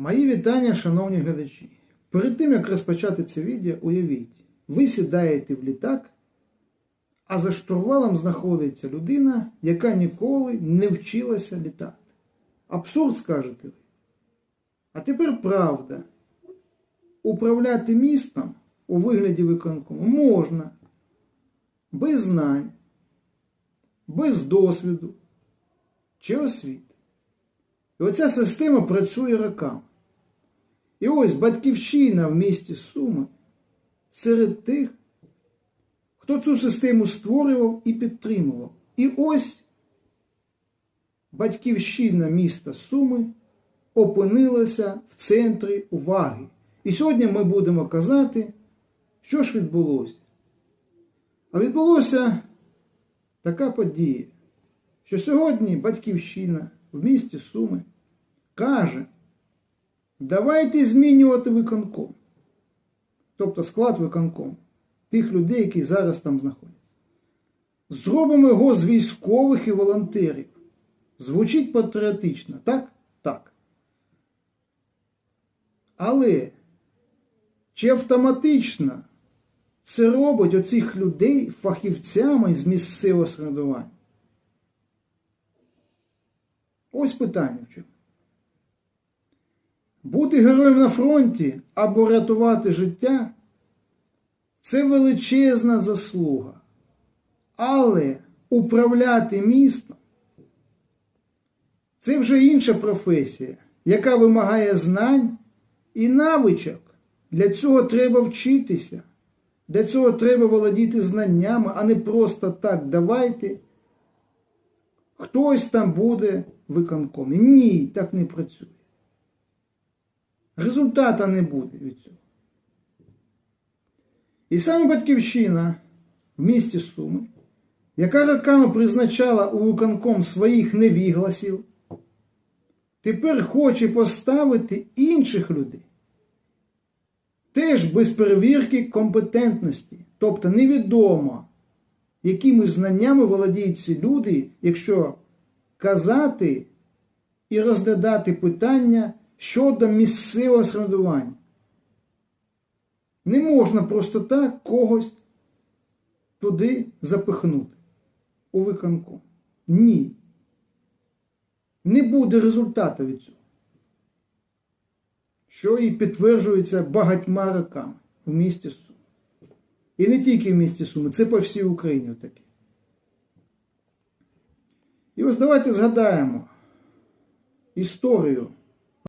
Мої вітання, шановні глядачі. Перед тим, як розпочати це відео, уявіть, ви сідаєте в літак, а за штурвалом знаходиться людина, яка ніколи не вчилася літати. Абсурд, скажете ви. А тепер правда. Управляти містом у вигляді виконкому можна без знань, без досвіду чи освіти. І оця система працює роками. І ось батьківщина в місті Суми серед тих, хто цю систему створював і підтримував. І ось батьківщина міста Суми опинилася в центрі уваги. І сьогодні ми будемо казати, що ж відбулося. А відбулося така подія, що сьогодні батьківщина в місті Суми каже, давайте змінювати виконком. Тобто склад виконком тих людей, які зараз там знаходяться. Зробимо його з військових і волонтерів. Звучить патріотично, так? Так. Але чи автоматично це робить оцих людей фахівцями з місцевого середування? Ось питання в чому. Бути героєм на фронті або рятувати життя це величезна заслуга. Але управляти містом це вже інша професія, яка вимагає знань і навичок. Для цього треба вчитися. Для цього треба володіти знаннями, а не просто так давайте. Хтось там буде виконкомі. Ні, так не працює. Результата не буде від цього. І саме батьківщина в місті Суми, яка роками призначала у виконком своїх невігласів, тепер хоче поставити інших людей. Теж без перевірки компетентності. Тобто невідомо, якими знаннями володіють ці люди, якщо казати і розглядати питання щодо місцевого самоврядування. Не можна просто так когось туди запихнути у виконку. Ні. Не буде результату від цього. Що і підтверджується багатьма роками в місті Суми. І не тільки в місті Суми, це по всій Україні таке. І ось давайте згадаємо історію